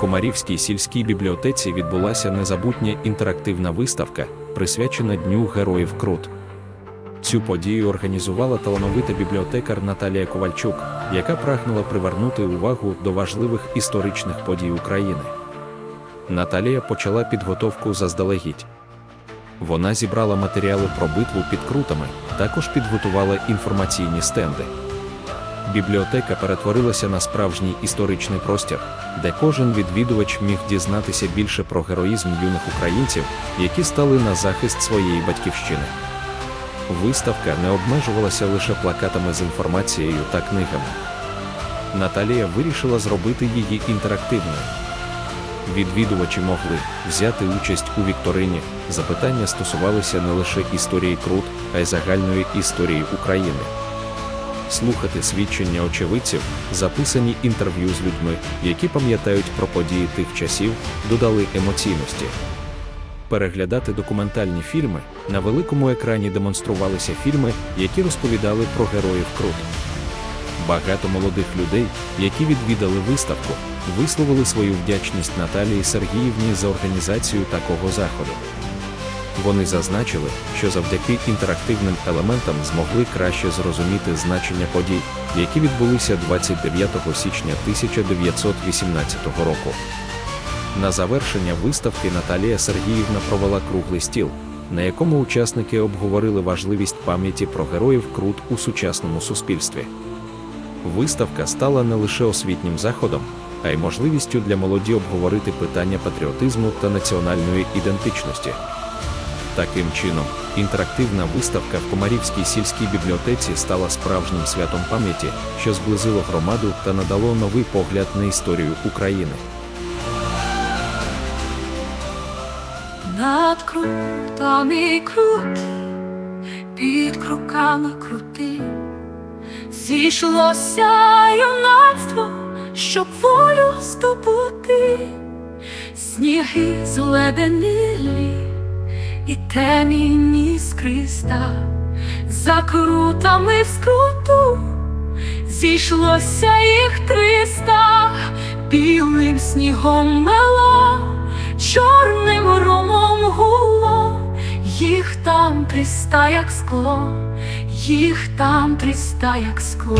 Комарівській сільській бібліотеці відбулася незабутня інтерактивна виставка, присвячена Дню Героїв Крут. Цю подію організувала талановита бібліотекар Наталія Ковальчук, яка прагнула привернути увагу до важливих історичних подій України. Наталія почала підготовку заздалегідь. Вона зібрала матеріали про битву під крутами, також підготувала інформаційні стенди. Бібліотека перетворилася на справжній історичний простір, де кожен відвідувач міг дізнатися більше про героїзм юних українців, які стали на захист своєї батьківщини. Виставка не обмежувалася лише плакатами з інформацією та книгами. Наталія вирішила зробити її інтерактивною. Відвідувачі могли взяти участь у вікторині. Запитання стосувалися не лише історії Крут, а й загальної історії України. Слухати свідчення очевидців, записані інтерв'ю з людьми, які пам'ятають про події тих часів, додали емоційності. Переглядати документальні фільми на великому екрані демонструвалися фільми, які розповідали про героїв Крут. Багато молодих людей, які відвідали виставку, висловили свою вдячність Наталії Сергіївні за організацію такого заходу. Вони зазначили, що завдяки інтерактивним елементам змогли краще зрозуміти значення подій, які відбулися 29 січня 1918 року. На завершення виставки Наталія Сергіївна провела круглий стіл, на якому учасники обговорили важливість пам'яті про героїв Крут у сучасному суспільстві. Виставка стала не лише освітнім заходом, а й можливістю для молоді обговорити питання патріотизму та національної ідентичності. Таким чином, інтерактивна виставка в Комарівській сільській бібліотеці стала справжнім святом пам'яті, що зблизило громаду та надало новий погляд на історію України. Над крутами крут, під круками крути, зійшлося юнацтво, щоб волю здобути, сніги зледенілі і темінні скриста, за крутами в скруту, зійшлося їх триста, білим снігом мело чорним ромом гуло, їх там триста, як скло, їх там триста, як скло.